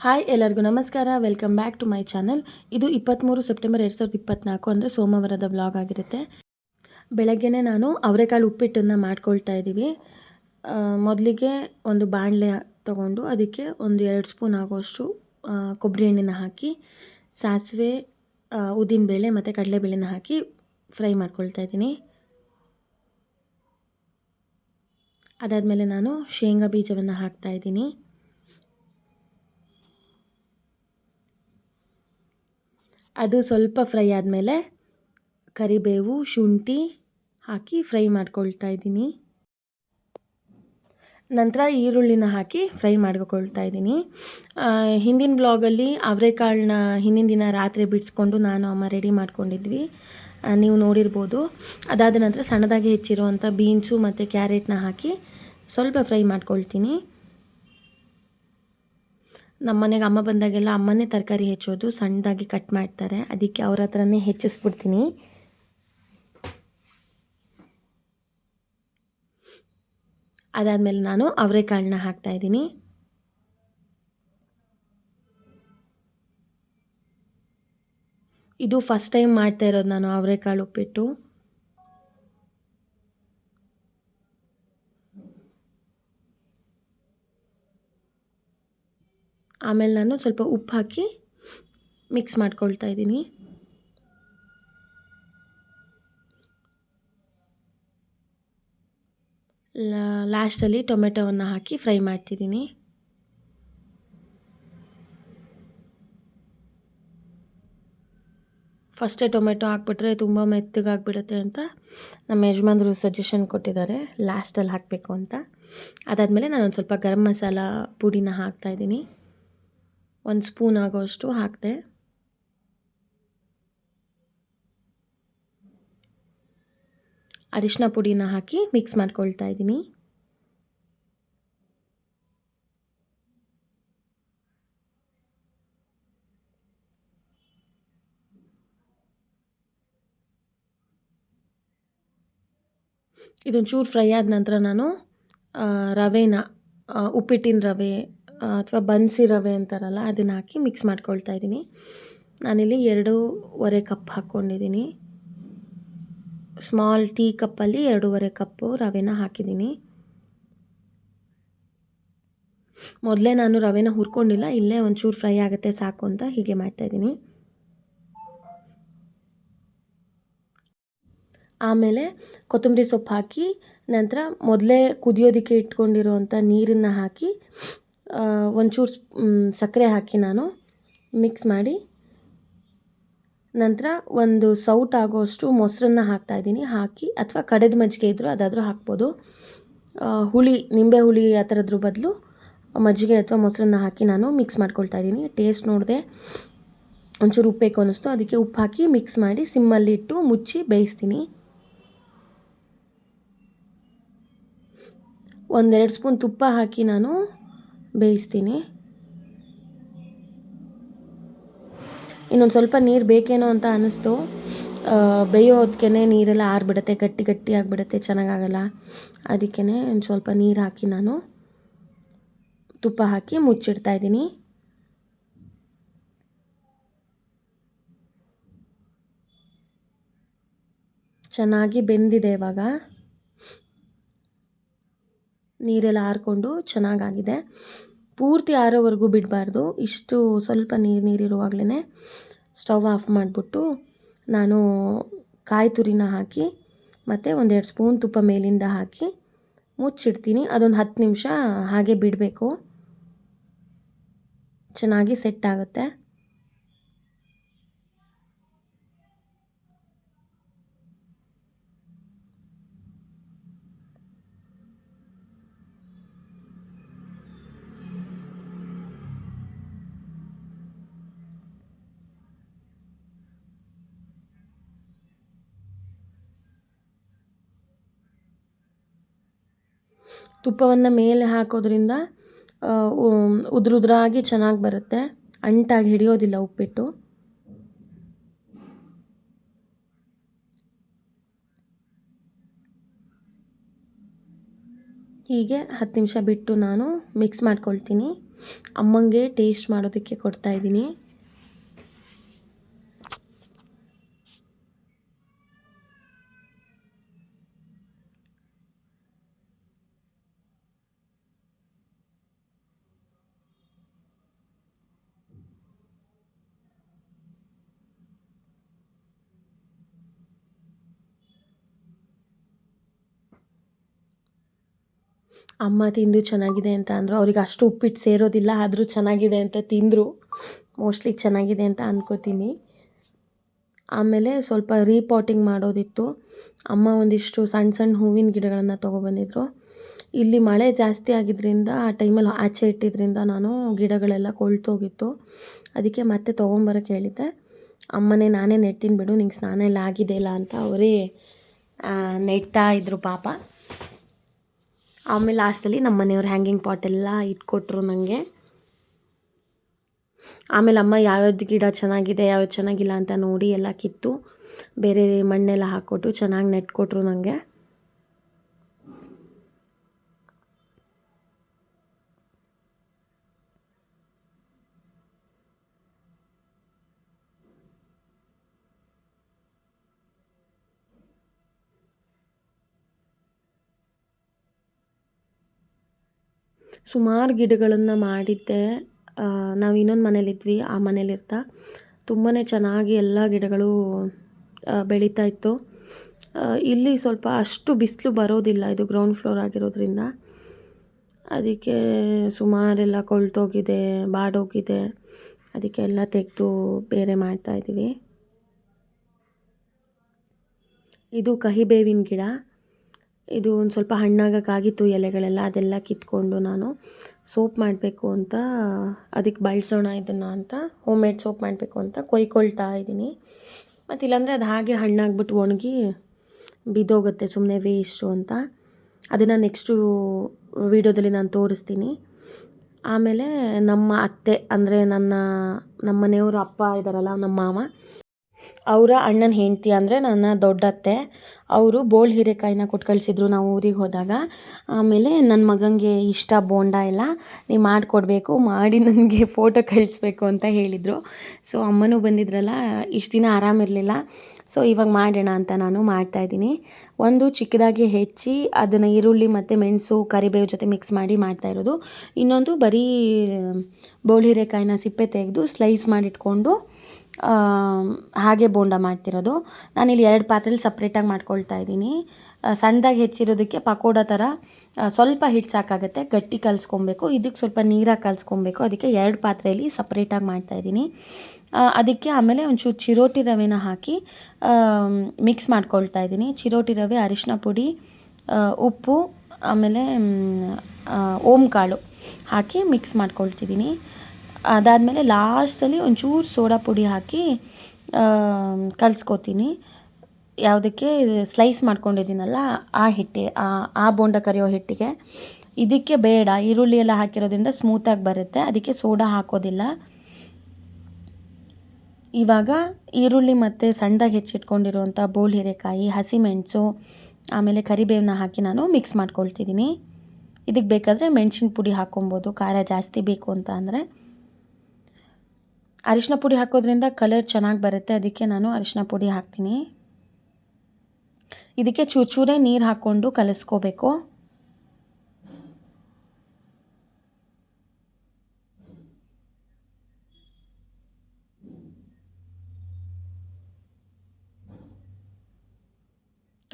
Hi, ಎಲ್ಲರಿಗೂ ನಮಸ್ಕಾರ. Welcome back to my channel ಇದು ಇಪ್ಪತ್ತ್ಮೂರು ಸೆಪ್ಟೆಂಬರ್ ಎರಡು ಸಾವಿರದ ಇಪ್ಪತ್ತ್ನಾಲ್ಕು ಅಂದರೆ ಸೋಮವಾರದ ವ್ಲಾಗ್ ಆಗಿರುತ್ತೆ. ಬೆಳಗ್ಗೆನೇ ನಾನು ಅವರೆಕಾಳು ಉಪ್ಪಿಟ್ಟನ್ನು ಮಾಡ್ಕೊಳ್ತಾ ಇದ್ದೀವಿ. ಮೊದಲಿಗೆ ಒಂದು ಬಾಣಲೆ ತೊಗೊಂಡು ಅದಕ್ಕೆ ಒಂದು ಎರಡು ಸ್ಪೂನ್ ಆಗೋಷ್ಟು ಕೊಬ್ಬರಿ ಎಣ್ಣೆನ ಹಾಕಿ, ಸಾಸಿವೆ ಉದ್ದಿನಬೇಳೆ ಮತ್ತು ಕಡಲೆಬೇಳೆನ ಹಾಕಿ ಫ್ರೈ ಮಾಡ್ಕೊಳ್ತಾ ಇದ್ದೀನಿ. ಅದಾದಮೇಲೆ ನಾನು ಶೇಂಗಾ ಬೀಜವನ್ನು ಹಾಕ್ತಾ ಅದು ಸ್ವಲ್ಪ ಫ್ರೈ ಆದಮೇಲೆ ಕರಿಬೇವು, ಶುಂಠಿ ಹಾಕಿ ಫ್ರೈ ಮಾಡ್ಕೊಳ್ತಾ ಇದ್ದೀನಿ. ನಂತರ ಈರುಳ್ಳಿನ ಹಾಕಿ ಫ್ರೈ ಮಾಡ್ಕೊಳ್ತಾ ಇದ್ದೀನಿ. ಹಿಂದಿನ ಬ್ಲಾಗಲ್ಲಿ ಅವರೆಕಾಳನ್ನ ಹಿಂದಿನ ದಿನ ರಾತ್ರಿ ಬಿಡಿಸ್ಕೊಂಡು ನಾನು ಅಮ್ಮ ರೆಡಿ ಮಾಡ್ಕೊಂಡಿದ್ವಿ. ನೀವು ನೋಡಿರ್ಬೋದು. ಅದಾದ ನಂತರ ಸಣ್ಣದಾಗಿ ಹೆಚ್ಚಿರುವಂಥ ಬೀನ್ಸು ಮತ್ತು ಕ್ಯಾರೆಟ್ನ ಹಾಕಿ ಸ್ವಲ್ಪ ಫ್ರೈ ಮಾಡ್ಕೊಳ್ತೀನಿ. ನಮ್ಮ ಮನೆಗೆ ಅಮ್ಮ ಬಂದಾಗೆಲ್ಲ ಅಮ್ಮನೇ ತರಕಾರಿ ಹೆಚ್ಚೋದು, ಸಣ್ಣದಾಗಿ ಕಟ್ ಮಾಡ್ತಾರೆ. ಅದಕ್ಕೆ ಅವ್ರ ಹತ್ರನೇ ಹೆಚ್ಚಿಸ್ಬಿಡ್ತೀನಿ. ಅದಾದಮೇಲೆ ನಾನು ಅವರೆಕಾಳನ್ನ ಹಾಕ್ತಾ ಇದ್ದೀನಿ. ಇದು ಫಸ್ಟ್ ಟೈಮ್ ಮಾಡ್ತಾ ಇರೋದು ನಾನು ಅವರೆಕಾಳು ಉಪ್ಪಿಟ್ಟು. ಆಮೇಲೆ ನಾನು ಸ್ವಲ್ಪ ಉಪ್ಪು ಹಾಕಿ ಮಿಕ್ಸ್ ಮಾಡ್ಕೊಳ್ತಾ ಇದ್ದೀನಿ. ಲಾಸ್ಟಲ್ಲಿ ಟೊಮೆಟೊವನ್ನು ಹಾಕಿ ಫ್ರೈ ಮಾಡ್ತಿದ್ದೀನಿ. ಫಸ್ಟೇ ಟೊಮೆಟೊ ಹಾಕ್ಬಿಟ್ರೆ ತುಂಬ ಮೆತ್ತಗಾಗ್ಬಿಡುತ್ತೆ ಅಂತ ನಮ್ಮ ಯಜಮಾನ್ರು ಸಜೆಷನ್ ಕೊಟ್ಟಿದ್ದಾರೆ. ಲಾಸ್ಟಲ್ಲಿ ಹಾಕಬೇಕು ಅಂತ. ಅದಾದಮೇಲೆ ನಾನೊಂದು ಸ್ವಲ್ಪ ಗರಂ ಮಸಾಲ ಪುಡಿನ ಹಾಕ್ತಾಯಿದ್ದೀನಿ ಒಂದು ಸ್ಪೂನ್ ಆಗೋಷ್ಟು ಹಾಕಿದೆ. ಅರಿಶಿನ ಪುಡಿನ ಹಾಕಿ ಮಿಕ್ಸ್ ಮಾಡ್ಕೊಳ್ತಾ ಇದ್ದೀನಿ. ಇದೊಂಚೂರು ಫ್ರೈ ಆದ ನಂತರ ನಾನು ರವೆನ ಉಪ್ಪಿಟ್ಟಿನ ರವೆ ಅಥವಾ ಬನ್ಸಿ ರವೆ ಅಂತಾರಲ್ಲ, ಅದನ್ನು ಹಾಕಿ ಮಿಕ್ಸ್ ಮಾಡ್ಕೊಳ್ತಾ ಇದ್ದೀನಿ. ನಾನಿಲ್ಲಿ ಎರಡೂವರೆ ಕಪ್ ಹಾಕ್ಕೊಂಡಿದ್ದೀನಿ. ಸ್ಮಾಲ್ ಟೀ ಕಪ್ಪಲ್ಲಿ ಎರಡೂವರೆ ಕಪ್ಪು ರವೆನ ಹಾಕಿದ್ದೀನಿ. ಮೊದಲೇ ನಾನು ರವೆನ ಹುರ್ಕೊಂಡಿಲ್ಲ, ಇಲ್ಲೇ ಒಂಚೂರು ಫ್ರೈ ಆಗುತ್ತೆ ಸಾಕು ಅಂತ ಹೀಗೆ ಮಾಡ್ತಾಯಿದ್ದೀನಿ ಆಮೇಲೆ ಕೊತ್ತಂಬರಿ ಸೊಪ್ಪು ಹಾಕಿ ನಂತರ ಮೊದಲೇ ಕುದಿಯೋದಕ್ಕೆ ಇಟ್ಕೊಂಡಿರುವಂಥ ನೀರನ್ನು ಹಾಕಿ ಒಂಚೂರು ಸಕ್ಕರೆ ಹಾಕಿ ನಾನು ಮಿಕ್ಸ್ ಮಾಡಿ ನಂತರ ಒಂದು ಸೌಟ್ ಆಗೋಷ್ಟು ಮೊಸರನ್ನ ಹಾಕ್ತಾಯಿದ್ದೀನಿ ಹಾಕಿ ಅಥವಾ ಕಡೆದ ಮಜ್ಜಿಗೆ ಇದ್ದರೂ ಅದಾದರೂ ಹಾಕ್ಬೋದು. ಹುಳಿ, ನಿಂಬೆ ಹುಳಿ ಆ ಥರದ್ರ ಬದಲು ಮಜ್ಜಿಗೆ ಅಥವಾ ಮೊಸರನ್ನ ಹಾಕಿ ನಾನು ಮಿಕ್ಸ್ ಮಾಡ್ಕೊಳ್ತಾ ಇದ್ದೀನಿ. ಟೇಸ್ಟ್ ನೋಡಿದೆ ಒಂಚೂರು ಉಪ್ಪು ಬೇಕು ಅನ್ನಿಸ್ತು. ಅದಕ್ಕೆ ಉಪ್ಪು ಹಾಕಿ ಮಿಕ್ಸ್ ಮಾಡಿ ಸಿಮ್ಮಲ್ಲಿ ಇಟ್ಟು ಮುಚ್ಚಿ ಬೇಯಿಸ್ತೀನಿ. ಒಂದೆರಡು ಸ್ಪೂನ್ ತುಪ್ಪ ಹಾಕಿ ನಾನು ಬೇಯಿಸ್ತೀನಿ. ಇನ್ನೊಂದು ಸ್ವಲ್ಪ ನೀರು ಬೇಕೇನೋ ಅಂತ ಅನ್ನಿಸ್ತು ಬೇಯೋ ಹೊತ್ತಿಗೆ ನೀರೆಲ್ಲ ಆರಿಬಿಡುತ್ತೆ, ಗಟ್ಟಿ ಗಟ್ಟಿ ಆಗಿಬಿಡುತ್ತೆ, ಚೆನ್ನಾಗಾಗಲ್ಲ. ಅದಕ್ಕೇ ಒಂದು ಸ್ವಲ್ಪ ನೀರು ಹಾಕಿ ನಾನು ತುಪ್ಪ ಹಾಕಿ ಮುಚ್ಚಿಡ್ತಾ ಇದ್ದೀನಿ. ಚೆನ್ನಾಗಿ ಬೆಂದಿದೆ ಇವಾಗ. ನೀರೆಲ್ಲ ಆರಿಕೊಂಡು ಚೆನ್ನಾಗಾಗಿದೆ. ಪೂರ್ತಿ ಆರೋವರೆಗೂ ಬಿಡಬಾರ್ದು. ಇಷ್ಟು ಸ್ವಲ್ಪ ನೀರು ನೀರಿರುವಾಗಲೇ ಸ್ಟವ್ ಆಫ್ ಮಾಡಿಬಿಟ್ಟು ನಾನು ಕಾಯಿ ತುರಿನ ಹಾಕಿ ಮತ್ತು ಒಂದೆರಡು ಸ್ಪೂನ್ ತುಪ್ಪ ಮೇಲಿಂದ ಹಾಕಿ ಮುಚ್ಚಿಡ್ತೀನಿ. ಅದೊಂದು ಹತ್ತು ನಿಮಿಷ ಹಾಗೆ ಬಿಡಬೇಕು. ಚೆನ್ನಾಗಿ ಸೆಟ್ ಆಗುತ್ತೆ. ತುಪ್ಪವನ್ನು ಮೇಲೆ ಹಾಕೋದ್ರಿಂದ ಉದುರುದ್ರಾಗಿ ಚೆನ್ನಾಗಿ ಬರುತ್ತೆ. ಅಂಟಾಗಿ ಹಿಡಿಯೋದಿಲ್ಲ ಉಪ್ಪಿಟ್ಟು. ಹೀಗೆ ಹತ್ತು ನಿಮಿಷ ಬಿಟ್ಟು ನಾನು ಮಿಕ್ಸ್ ಮಾಡ್ಕೊಳ್ತೀನಿ. ಅಮ್ಮಂಗೆ ಟೇಸ್ಟ್ ಮಾಡೋದಕ್ಕೆ ಕೊಡ್ತಾ ಅಮ್ಮ ತಿಂದು ಚೆನ್ನಾಗಿದೆ ಅಂತ ಅಂದರು, ಅವ್ರಿಗೆ ಅಷ್ಟು ಉಪ್ಪಿಟ್ಟು ಸೇರೋದಿಲ್ಲ, ಆದರೂ ಚೆನ್ನಾಗಿದೆ ಅಂತ ತಿಂದರು. ಮೋಸ್ಟ್ಲಿ ಚೆನ್ನಾಗಿದೆ ಅಂತ ಅಂದ್ಕೋತೀನಿ ಆಮೇಲೆ ಸ್ವಲ್ಪ ರೀಪಾಟಿಂಗ್ ಮಾಡೋದಿತ್ತು. ಅಮ್ಮ ಒಂದಿಷ್ಟು ಸಣ್ಣ ಸಣ್ಣ ಹೂವಿನ ಗಿಡಗಳನ್ನು ತೊಗೊಬಂದಿದ್ರು. ಇಲ್ಲಿ ಮಳೆ ಜಾಸ್ತಿ ಆಗಿದ್ದರಿಂದ ಆ ಟೈಮಲ್ಲಿ ಆಚೆ ಇಟ್ಟಿದ್ದರಿಂದ ನಾನು ಗಿಡಗಳೆಲ್ಲ ಕೊಳ್ತೋಗಿತ್ತು. ಅದಕ್ಕೆ ಮತ್ತೆ ತೊಗೊಂಬರೋಕ್ಕೆ ಹೇಳಿದ್ದೆ. ಅಮ್ಮನೇ, ನಾನೇ ನೆಡ್ತೀನಿ ಬಿಡು, ನಿಂಗೆ ಸ್ನಾನ ಎಲ್ಲ ಆಗಿದೆ ಇಲ್ಲ ಅಂತ ಅವರೇ ನೆಡ್ತಾ ಇದ್ದರು ಪಾಪ. ಆಮೇಲೆ ಲಾಸ್ಟಲ್ಲಿ ನಮ್ಮ ಮನೆಯವ್ರು ಹ್ಯಾಂಗಿಂಗ್ ಪಾಟೆಲ್ಲ ಇಟ್ಕೊಟ್ರು ನನಗೆ ಆಮೇಲೆ ಅಮ್ಮ ಯಾವ್ಯಾವ್ದು ಗಿಡ ಚೆನ್ನಾಗಿದೆ, ಯಾವ್ಯಾವ್ದು ಚೆನ್ನಾಗಿಲ್ಲ ಅಂತ ನೋಡಿ ಎಲ್ಲ ಕಿತ್ತು ಬೇರೆ ಮಣ್ಣೆಲ್ಲ ಹಾಕ್ಕೊಟ್ಟು ಚೆನ್ನಾಗಿ ನೆಟ್ಕೊಟ್ರು ನನಗೆ ಸುಮಾರು ಗಿಡಗಳನ್ನು ಮಾಡಿದ್ದೆ. ನಾವು ಇನ್ನೊಂದು ಮನೇಲಿದ್ವಿ. ಆ ಮನೇಲಿರ್ತಾ. ತುಂಬಾ ಚೆನ್ನಾಗಿ ಎಲ್ಲ ಗಿಡಗಳು ಬೆಳೀತಾ ಇತ್ತು. ಇಲ್ಲಿ ಸ್ವಲ್ಪ ಅಷ್ಟು ಬಿಸಿಲು ಬರೋದಿಲ್ಲ. ಇದು ಗ್ರೌಂಡ್ ಫ್ಲೋರ್ ಆಗಿರೋದ್ರಿಂದ. ಅದಕ್ಕೆ ಸುಮಾರೆಲ್ಲ ಕೊಳ್ತೋಗಿದೆ, ಬಾಡೋಗಿದೆ. ಅದಕ್ಕೆ ಎಲ್ಲ ತೆಗೆದು ಬೇರೆ ಮಾಡ್ತಾಯಿದ್ದೀವಿ ಇದು ಕಹಿಬೇವಿನ ಗಿಡ. ಇದು ಒಂದು ಸ್ವಲ್ಪ ಹಣ್ಣಾಗೋಕ್ಕಾಗಿತ್ತು ಎಲೆಗಳೆಲ್ಲ, ಅದೆಲ್ಲ ಕಿತ್ಕೊಂಡು ನಾನು ಸೋಪ್ ಮಾಡಬೇಕು ಅಂತ, ಅದಕ್ಕೆ ಬಳಸೋಣ ಇದನ್ನು ಅಂತ ಹೋಮ್ ಮೇಡ್ ಸೋಪ್ ಮಾಡಬೇಕು ಅಂತ ಕೊಯ್ಕೊಳ್ತಾ ಇದ್ದೀನಿ. ಮತ್ತು ಇಲ್ಲಾಂದರೆ ಅದು ಹಾಗೆ ಹಣ್ಣಾಗ್ಬಿಟ್ಟು ಒಣಗಿ ಬಿದ್ದೋಗುತ್ತೆ ಸುಮ್ಮನೆ ವೇಸ್ಟು ಅಂತ. ಅದನ್ನು ನೆಕ್ಸ್ಟು ವೀಡಿಯೋದಲ್ಲಿ ನಾನು ತೋರಿಸ್ತೀನಿ. ಆಮೇಲೆ ನಮ್ಮ ಅತ್ತೆ, ಅಂದರೆ ನನ್ನ, ನಮ್ಮ ಮನೆಯವರು ಅಪ್ಪ ಇದ್ದಾರಲ್ಲ ನಮ್ಮ ಮಾವ ಅವರ ಅಣ್ಣನ ಹೆಂಡತಿ ಅಂದರೆ ನನ್ನ ದೊಡ್ಡತ್ತೆ. ಅವರು ಬೋಳ್ ಹೀರೆಕಾಯಿನ ಕೊಟ್ಟು ಕಳಿಸಿದ್ರು ನಾವು ಊರಿಗೆ ಹೋದಾಗ. ಆಮೇಲೆ ನನ್ನ ಮಗನಿಗೆ ಇಷ್ಟ ಬೋಂಡ ಎಲ್ಲ ನೀವು ಮಾಡಿಕೊಡ್ಬೇಕು, ಮಾಡಿ ನನಗೆ ಫೋಟೋ ಕಳಿಸ್ಬೇಕು ಅಂತ ಹೇಳಿದರು. ಸೊ ಅಮ್ಮನೂ ಬಂದಿದ್ರಲ್ಲ, ಇಷ್ಟು ದಿನ ಆರಾಮಿರಲಿಲ್ಲ ಸೊ ಇವಾಗ ಮಾಡೋಣ ಅಂತ ನಾನು ಮಾಡ್ತಾಯಿದ್ದೀನಿ ಒಂದು ಚಿಕ್ಕದಾಗಿ ಹೆಚ್ಚಿ ಅದನ್ನು ಈರುಳ್ಳಿ ಮತ್ತು ಮೆಣಸು, ಕರಿಬೇವು ಜೊತೆ ಮಿಕ್ಸ್ ಮಾಡಿ ಮಾಡ್ತಾ ಇರೋದು. ಇನ್ನೊಂದು ಬರೀ, ಬೋಳ್ ಹೀರೆಕಾಯಿನ ಸಿಪ್ಪೆ ತೆಗೆದು ಸ್ಲೈಸ್ ಮಾಡಿಟ್ಕೊಂಡು ಹಾಗೆ ಬೋಂಡ ಮಾಡ್ತಿರೋದು. ನಾನಿಲ್ಲಿ ಎರಡು ಪಾತ್ರೆಲಿ ಸಪ್ರೇಟಾಗಿ ಮಾಡ್ಕೊಳ್ತಾ ಇದ್ದೀನಿ. ಸಣ್ಣದಾಗಿ ಹೆಚ್ಚಿರೋದಕ್ಕೆ ಪಕೋಡ ಥರ ಸ್ವಲ್ಪ ಹಿಟ್ಟು ಸಾಕಾಗುತ್ತೆ. ಗಟ್ಟಿ ಕಲಿಸ್ಕೊಬೇಕು. ಇದಕ್ಕೆ ಸ್ವಲ್ಪ ನೀರಾಗಿ ಕಲಿಸ್ಕೊಬೇಕು. ಅದಕ್ಕೆ ಎರಡು ಪಾತ್ರೆಯಲ್ಲಿ ಸಪ್ರೇಟಾಗಿ ಮಾಡ್ತಾಯಿದ್ದೀನಿ ಅದಕ್ಕೆ ಆಮೇಲೆ ಒಂಚೂರು ಚಿರೋಟಿ ರವೆನ ಹಾಕಿ ಮಿಕ್ಸ್ ಮಾಡ್ಕೊಳ್ತಾ ಇದ್ದೀನಿ. ಚಿರೋಟಿ ರವೆ, ಅರಿಶಿನ ಪುಡಿ ಉಪ್ಪು, ಆಮೇಲೆ ಓಮ್ ಕಾಳು ಹಾಕಿ ಮಿಕ್ಸ್ ಮಾಡ್ಕೊಳ್ತಿದ್ದೀನಿ. ಅದಾದಮೇಲೆ ಲಾಸ್ಟಲ್ಲಿ ಒಂಚೂರು ಸೋಡಾ ಪುಡಿ ಹಾಕಿ ಕಲಿಸ್ಕೋತೀನಿ. ಯಾವುದಕ್ಕೆ, ಸ್ಲೈಸ್ ಮಾಡ್ಕೊಂಡಿದ್ದೀನಲ್ಲ, ಆ ಹಿಟ್ಟೆ, ಆ ಬೋಂಡ ಕರಿಯೋ ಹಿಟ್ಟಿಗೆ. ಇದಕ್ಕೆ ಬೇಡ, ಈರುಳ್ಳಿ ಎಲ್ಲ ಹಾಕಿರೋದ್ರಿಂದ ಸ್ಮೂತಾಗಿ ಬರುತ್ತೆ, ಅದಕ್ಕೆ ಸೋಡಾ ಹಾಕೋದಿಲ್ಲ. ಇವಾಗ ಈರುಳ್ಳಿ ಮತ್ತು ಸಣ್ಣದಾಗಿ ಹೆಚ್ಚಿಟ್ಕೊಂಡಿರುವಂಥ ಬೋಲ್ ಹೀರೆಕಾಯಿ ಹಸಿಮೆಣಸು ಆಮೇಲೆ ಕರಿಬೇವನ್ನ ಹಾಕಿ ನಾನು ಮಿಕ್ಸ್ ಮಾಡ್ಕೊಳ್ತಿದ್ದೀನಿ. ಇದಕ್ಕೆ ಬೇಕಾದರೆ ಮೆಣಸಿನ ಪುಡಿ ಹಾಕ್ಕೊಬೋದು ಖಾರ ಜಾಸ್ತಿ ಬೇಕು ಅಂತ ಅಂದರೆ. ಅರಿಶಿನ ಪುಡಿ ಹಾಕೋದ್ರಿಂದ ಕಲರ್ ಚೆನ್ನಾಗಿ ಬರುತ್ತೆ. ಅದಕ್ಕೆ ನಾನು ಅರಿಶಿನ ಪುಡಿ ಹಾಕ್ತೀನಿ. ಇದಕ್ಕೆ ಚೂರು ಚೂರೇ ನೀರು ಹಾಕ್ಕೊಂಡು ಕಲಿಸ್ಕೋಬೇಕು.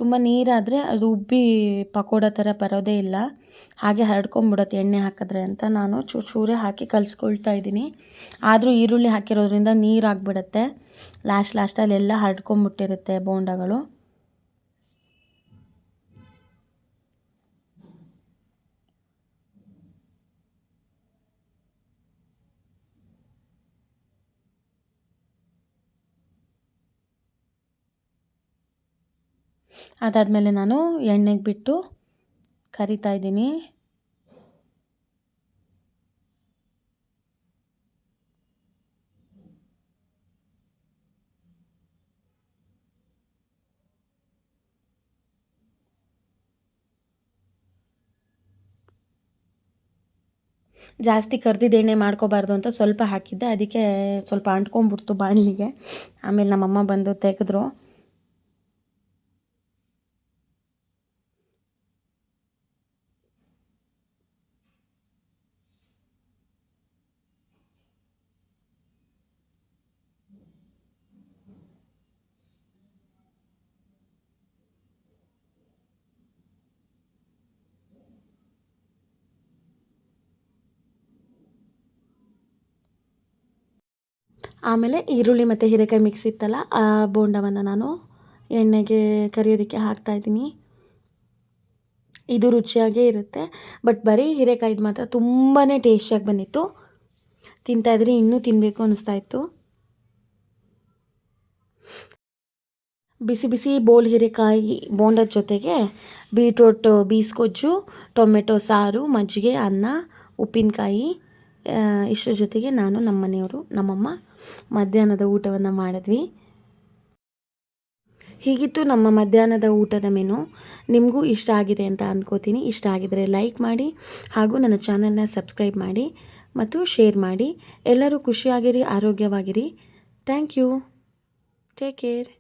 ತುಂಬ ನೀರಾದರೆ ಅದು ಉಬ್ಬಿ ಪಕೋಡ ಥರ ಬರೋದೇ ಇಲ್ಲ. ಹಾಗೆ ಹರಡ್ಕೊಂಬಿಡುತ್ತೆ ಎಣ್ಣೆ ಹಾಕಿದ್ರೆ ಅಂತ ನಾನು ಚೂರು ಚೂರೇ ಹಾಕಿ ಕಲಿಸ್ಕೊಳ್ತಾ ಇದ್ದೀನಿ. ಆದರೂ ಈರುಳ್ಳಿ ಹಾಕಿರೋದ್ರಿಂದ ನೀರು ಲಾಸ್ಟ್ ಲಾಸ್ಟಲ್ಲಿ ಎಲ್ಲ ಹರಡ್ಕೊಂಬಿಟ್ಟಿರುತ್ತೆ ಬೋಂಡಗಳು. ಅದಾದಮೇಲೆ ನಾನು ಎಣ್ಣೆಗೆ ಬಿಟ್ಟು ಕರಿತಾ ಇದ್ದೀನಿ. ಜಾಸ್ತಿ ಕರ್ದಿದ್ದು ಎಣ್ಣೆ ಮಾಡ್ಕೋಬಾರ್ದು ಅಂತ ಸ್ವಲ್ಪ ಹಾಕಿದ್ದೆ. ಅದಕ್ಕೆ ಸ್ವಲ್ಪ ಅಂಟ್ಕೊಂಬಿಡ್ತು ಬಾಣಲಿಗೆ. ಆಮೇಲೆ ನಮ್ಮಮ್ಮ ಬಂದು ತೆಗೆದ್ರು. ಆಮೇಲೆ ಈರುಳ್ಳಿ ಮತ್ತು ಹೀರೆಕಾಯಿ ಮಿಕ್ಸ್ ಇತ್ತಲ್ಲ, ಆ ಬೋಂಡವನ್ನು ನಾನು ಎಣ್ಣೆಗೆ ಕರಿಯೋದಕ್ಕೆ ಹಾಕ್ತಾಯಿದ್ದೀನಿ ಇದು ರುಚಿಯಾಗೇ ಇರುತ್ತೆ. ಬಟ್ ಬರೀ ಹೀರೆಕಾಯ್ದು ಮಾತ್ರ ತುಂಬಾ ಟೇಸ್ಟಿಯಾಗಿ ಬಂದಿತ್ತು. ತಿಂತಾಯಿದ್ರೆ ಇನ್ನೂ ತಿನ್ನಬೇಕು ಅನ್ನಿಸ್ತಾ ಇತ್ತು. ಬಿಸಿ ಬಿಸಿ ಬೋಲ್ ಹೀರೆಕಾಯಿ, ಬೋಂಡದ ಜೊತೆಗೆ ಬೀಟ್ರೋಟ್ ಬೀಸ್ಕೊಜ್ಜು ಟೊಮೆಟೊ, ಸಾರು, ಮಜ್ಜಿಗೆ, ಅನ್ನ, ಉಪ್ಪಿನಕಾಯಿ. ಇಷ್ಟರ ಜೊತೆಗೆ ನಾನು ನಮ್ಮ ಮನೆಯವರು ನಮ್ಮಮ್ಮ ಮಧ್ಯಾಹ್ನದ ಊಟವನ್ನು ಮಾಡಿದ್ವಿ. ಹೀಗಿತ್ತು ನಮ್ಮ ಮಧ್ಯಾಹ್ನದ ಊಟದ ಮೆನು. ನಿಮಗೂ ಇಷ್ಟ ಆಗಿದೆ ಅಂತ ಅಂದ್ಕೋತೀನಿ ಇಷ್ಟ ಆಗಿದರೆ ಲೈಕ್ ಮಾಡಿ ಹಾಗೂ ನನ್ನ ಚಾನಲ್ನ ಸಬ್ಸ್ಕ್ರೈಬ್ ಮಾಡಿ ಮತ್ತು ಶೇರ್ ಮಾಡಿ. ಎಲ್ಲರೂ ಖುಷಿಯಾಗಿರಿ, ಆರೋಗ್ಯವಾಗಿರಿ. Thank you. Take care.